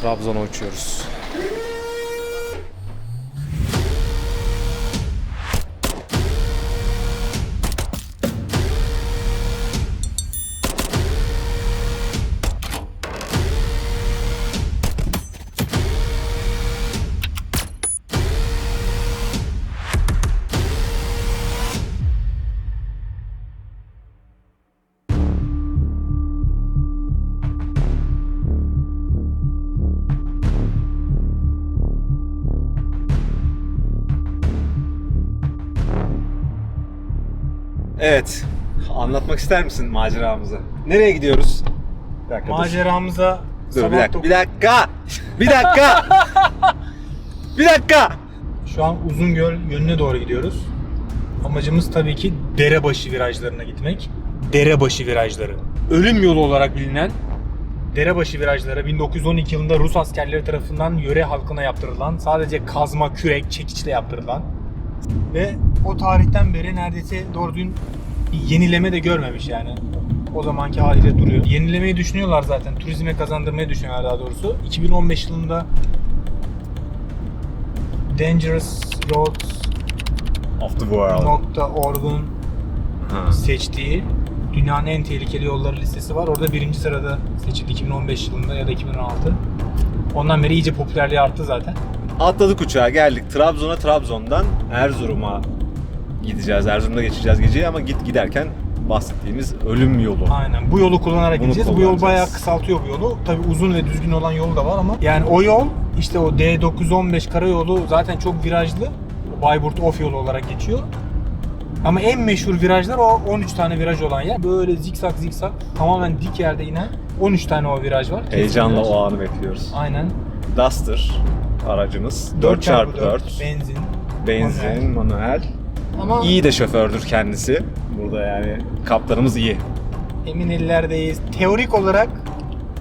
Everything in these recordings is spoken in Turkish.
Trabzon'a uçuyoruz. Evet. Anlatmak ister misin maceramızı? Nereye gidiyoruz? Bir dakika, dur. Maceramıza Dur bir sabah dakika. dok- Bir dakika. Bir dakika. bir dakika. Şu an Uzungöl yönüne doğru gidiyoruz. Amacımız tabii ki derebaşı virajlarına gitmek. Derebaşı virajları. Ölüm yolu olarak bilinen Derebaşı virajları 1912 yılında Rus askerleri tarafından yöre halkına yaptırılan, sadece kazma, kürek, çekiçle yaptırılan ve o tarihten beri neredeyse doğru düzgün yenileme de görmemiş yani. O zamanki haliyle duruyor. Yenilemeyi düşünüyorlar zaten. Turizme kazandırmayı düşünüyorlar daha doğrusu. 2015 yılında Dangerous Roads Of the world. .org'un seçtiği dünyanın en tehlikeli yolları listesi var. Orada birinci sırada seçildi 2015 yılında ya da 2016. Ondan beri iyice popülerliği arttı zaten. Atladık uçağa geldik. Trabzon'a Trabzon'dan Erzurum'a gideceğiz. Erzurum'da geçeceğiz geceyi ama git giderken bahsettiğimiz ölüm yolu. Aynen. Bu yolu kullanarak Bunu gideceğiz. Bu yol bayağı kısaltıyor bu yolu. Tabii uzun ve düzgün olan yol da var ama yani o yol işte o D915 karayolu zaten çok virajlı. Bayburt Of yolu olarak geçiyor. Ama en meşhur virajlar o 13 tane viraj olan yer. Böyle zikzak zikzak tamamen dik yerde inen 13 tane o viraj var. Kesin Heyecanla viraj. o anı bekliyoruz. Aynen. Duster aracımız. 4x4 4x4. benzin. Benzin, manuel. Ama İyi de şofördür kendisi. Burada yani kaptanımız iyi. emin ellerdeyiz. Teorik olarak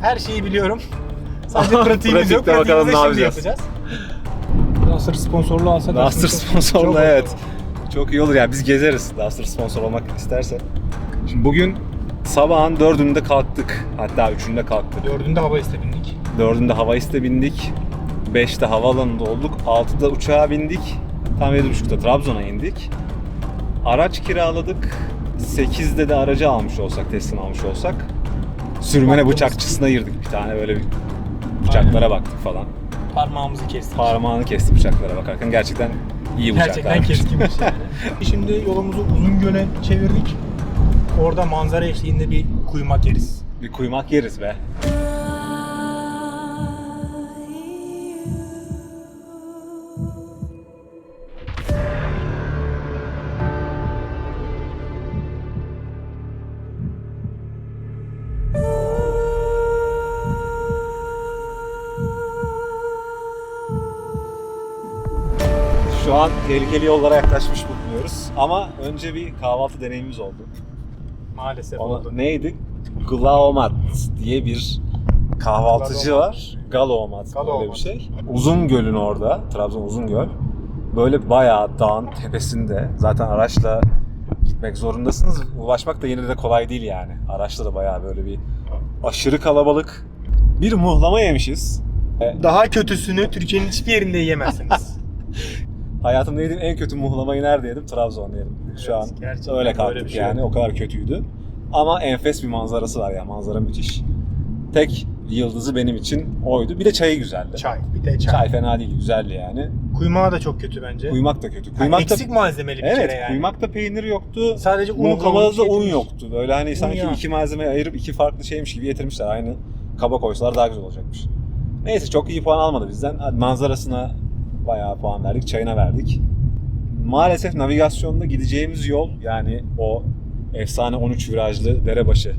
her şeyi biliyorum. Sadece pratiğimiz yok. Pratikte bakalım Pratiğimizi ne şimdi yapacağız. yapacağız. Duster sponsorluğu alsak Duster aslında çok- sponsorlu çok- evet. Çok iyi olur ya biz gezeriz Duster sponsor olmak isterse. Şimdi bugün sabahın dördünde kalktık. Hatta üçünde kalktık. Dördünde hava iste bindik. Dördünde hava iste bindik. Beşte havaalanında olduk. Altıda uçağa bindik. Tam yedi buçukta Trabzon'a indik. Araç kiraladık. Sekizde de aracı almış olsak, teslim almış olsak. Sürmene bıçakçısına girdik bir tane böyle bir bıçaklara baktık falan. Parmağımızı kestik. Parmağını kesti bıçaklara bakarken gerçekten iyi Gerçekten bıçaklarmış. keskinmiş yani. Şimdi yolumuzu uzun göle çevirdik. Orada manzara eşliğinde bir kuymak yeriz. Bir kuymak yeriz be. An tehlikeli yollara yaklaşmış bulunuyoruz. Ama önce bir kahvaltı deneyimimiz oldu. Maalesef Ona, oldu. neydi? Glaumat diye bir kahvaltıcı var. Galomat böyle Galomat. bir şey. Uzun Göl'ün orada. Trabzon Uzun Göl. Böyle bayağı dağın tepesinde. Zaten araçla gitmek zorundasınız. Ulaşmak da yine de kolay değil yani. Araçla da bayağı böyle bir aşırı kalabalık. Bir muhlama yemişiz. Daha kötüsünü Türkiye'nin hiçbir yerinde yiyemezsiniz. Hayatımda yediğim en kötü muhlamayı nerede yedim? Trabzon'da yedim. Şu Evet, an öyle kalktık şey yani. O kadar kötüydü. Ama enfes bir manzarası var ya. Manzara müthiş. Tek yıldızı benim için oydu. Bir de çayı güzeldi. çay. Bir de çay. Çay fena değil, güzeldi yani. Kuymağı da çok kötü bence. Kuymak da kötü. Yani Kuymakta eksik malzemeli bir Evet, kere yani. kuymakta peynir yoktu. Sadece Muhlamada kavurmuş da un yoktu. Böyle hani sanki ya. iki malzemeyi ayırıp iki farklı şeymiş gibi getirmişler. Aynı kaba koysalar daha güzel olacakmış. Neyse çok iyi puan almadı bizden. Manzarasına bayağı puan verdik. Çayına verdik. Maalesef navigasyonda gideceğimiz yol yani o efsane 13 virajlı derebaşı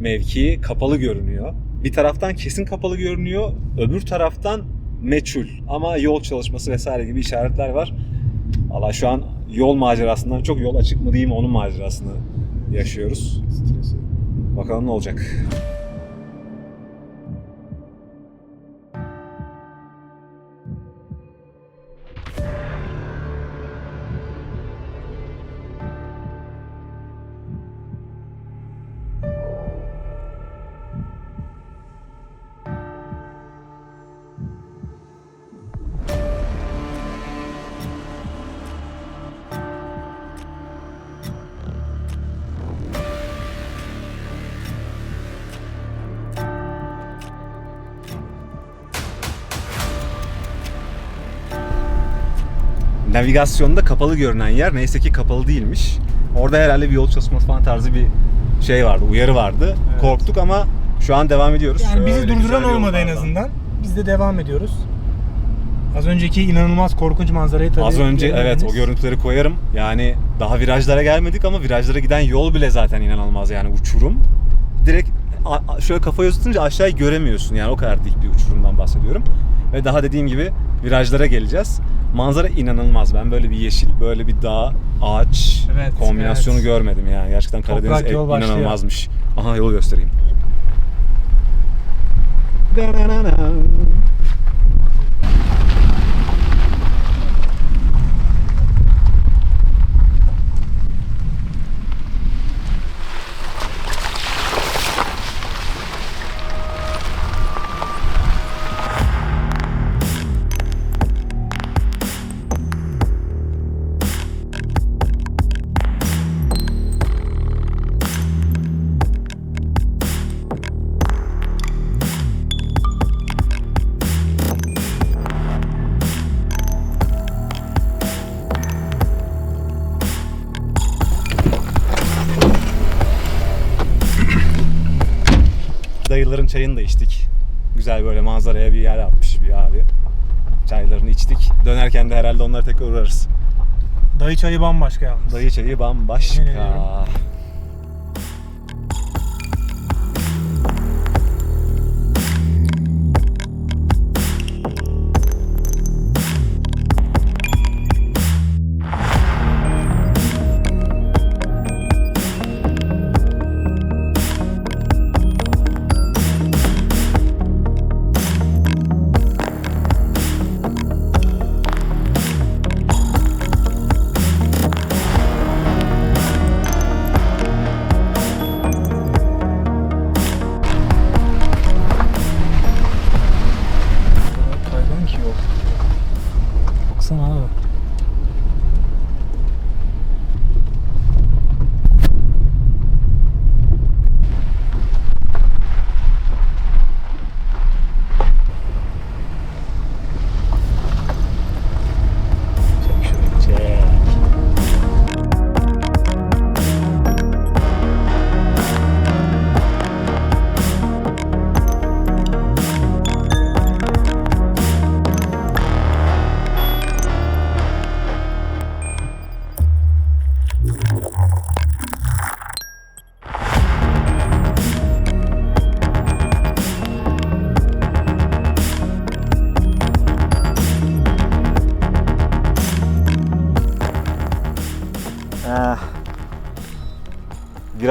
mevkii kapalı görünüyor. Bir taraftan kesin kapalı görünüyor. Öbür taraftan meçhul. Ama yol çalışması vesaire gibi işaretler var. Valla şu an yol macerasından çok yol açık mı değil mi onun macerasını yaşıyoruz. Stresi. Bakalım ne olacak. Navigasyonda kapalı görünen yer neyse ki kapalı değilmiş. Orada herhalde bir yol çalışması falan tarzı bir şey vardı, uyarı vardı. Evet. Korktuk ama şu an devam ediyoruz. Yani bizi Şöyle durduran güzel olmadı en yollardan. azından. Biz de devam ediyoruz. Az önceki inanılmaz korkunç manzarayı tabii Az önce evet o görüntüleri koyarım. Yani daha virajlara gelmedik ama virajlara giden yol bile zaten inanılmaz yani uçurum. Direkt a- a- şöyle kafayı tutunca aşağıyı göremiyorsun yani o kadar dik bir uçurumdan bahsediyorum. Ve daha dediğim gibi virajlara geleceğiz. Manzara inanılmaz. Ben böyle bir yeşil, böyle bir dağ, ağaç Evet, kombinasyonu evet. görmedim yani. Gerçekten Karadeniz Toprak e- yol başlıyor. inanılmazmış. Aha yolu göstereyim. Dayıların çayını da içtik. Güzel böyle manzaraya bir yer yapmış bir abi. Çaylarını içtik. Dönerken de herhalde onları tekrar uğrarız. Dayı çayı bambaşka yalnız. Dayı çayı bambaşka.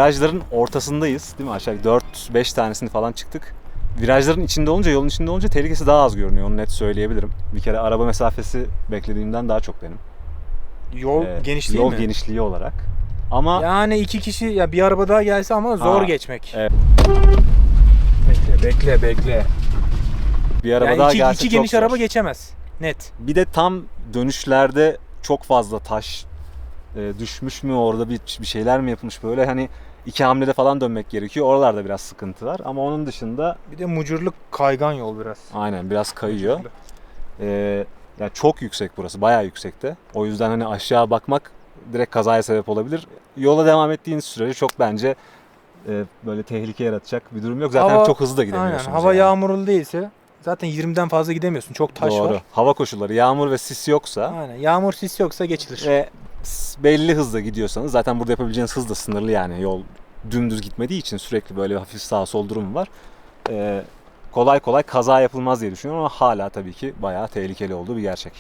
Virajların ortasındayız değil mi aşağı 4-5 tanesini falan çıktık. Virajların içinde olunca, yolun içinde olunca tehlikesi daha az görünüyor. Onu net söyleyebilirim. Bir kere araba mesafesi beklediğimden daha çok benim. Yol Ee, genişliği Yol mi? genişliği olarak. Ama Yani iki kişi ya bir araba daha gelse ama zor Ha, geçmek. evet. Bekle bekle bekle. bir araba yani daha iki, gelse iki geniş zor. araba geçemez. Net. Bir de tam dönüşlerde çok fazla taş e, düşmüş mü orada bir, bir şeyler mi yapılmış böyle hani iki hamlede falan dönmek gerekiyor. Oralarda biraz sıkıntı var ama onun dışında Bir de mucurluk kaygan yol biraz. aynen biraz kayıyor. Ee, ya çok yüksek burası, bayağı yüksekte. O yüzden hani aşağı bakmak direkt kazaya sebep olabilir. Yola devam ettiğiniz sürece çok bence e, böyle tehlike yaratacak bir durum yok. Zaten Hava- çok hızlı da Aynen. gidemiyorsunuz. Hava yani. yağmurlu değilse zaten 20'den fazla gidemiyorsun. Çok taş Doğru. var. Hava koşulları, yağmur ve sis yoksa Aynen. Yağmur sis yoksa geçilir. ve belli hızla gidiyorsanız zaten burada yapabileceğiniz hız da sınırlı yani yol dümdüz gitmediği için sürekli böyle hafif sağ sol durum var. Ee, kolay kolay kaza yapılmaz diye düşünüyorum ama hala tabii ki bayağı tehlikeli olduğu bir gerçek.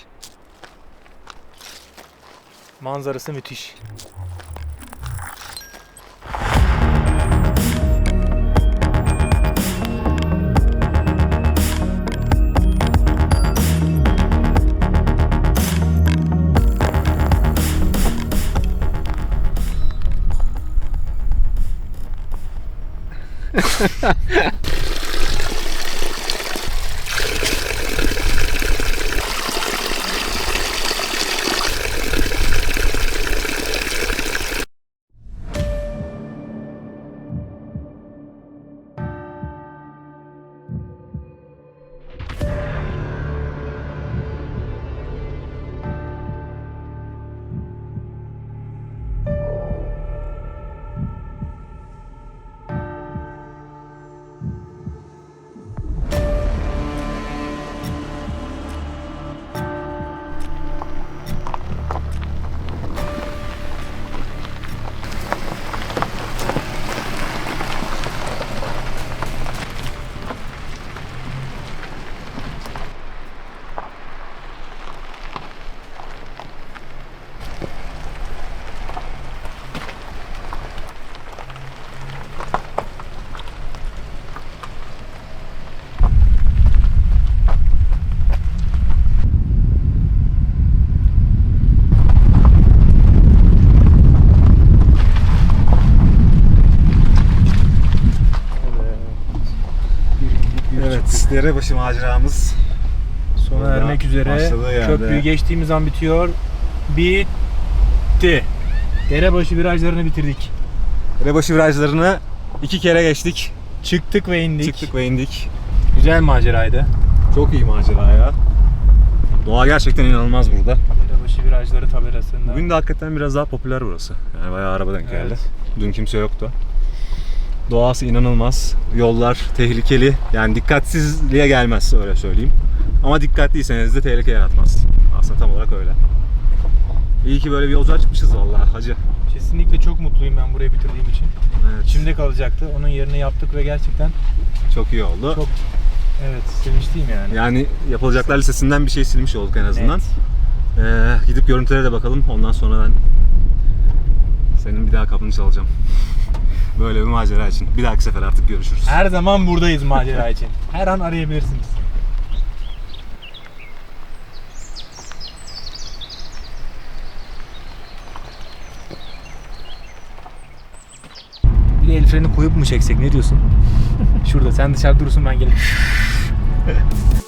Manzarası müthiş. ハハハハ! Derebaşı maceramız Sona Burada ermek üzere. yerde. Köprüyü geçtiğimiz an bitiyor. Bitti. Derebaşı virajlarını bitirdik. Derebaşı virajlarını iki kere geçtik. Çıktık ve indik. Çıktık ve indik. Güzel maceraydı. Çok iyi macera ya. Doğa gerçekten inanılmaz burada. Derebaşı virajları tabelasında. Bugün de hakikaten biraz daha popüler burası. Yani bayağı araba denk geldi. Evet. Dün kimse yoktu. Doğası inanılmaz. Yollar tehlikeli. Yani dikkatsizliğe gelmez öyle söyleyeyim. Ama dikkatliyseniz de tehlike yaratmaz. Aslında tam olarak öyle. İyi ki böyle bir yolculuğa çıkmışız vallahi hacı. Kesinlikle çok mutluyum ben burayı bitirdiğim için. Evet. İçimde kalacaktı. Onun yerine yaptık ve gerçekten çok iyi oldu. çok evet sevinçliyim yani. Yani yapılacaklar listesinden bir şey silmiş olduk en azından. Evet. Ee, gidip görüntülere de bakalım. Ondan sonra ben senin bir daha kapını çalacağım. Böyle bir macera için. Bir dahaki sefer artık görüşürüz. Her zaman buradayız macera için. Her an arayabilirsiniz. Bir el freni koyup mu çeksek ne diyorsun? Şurada sen dışarı durursun ben gelip.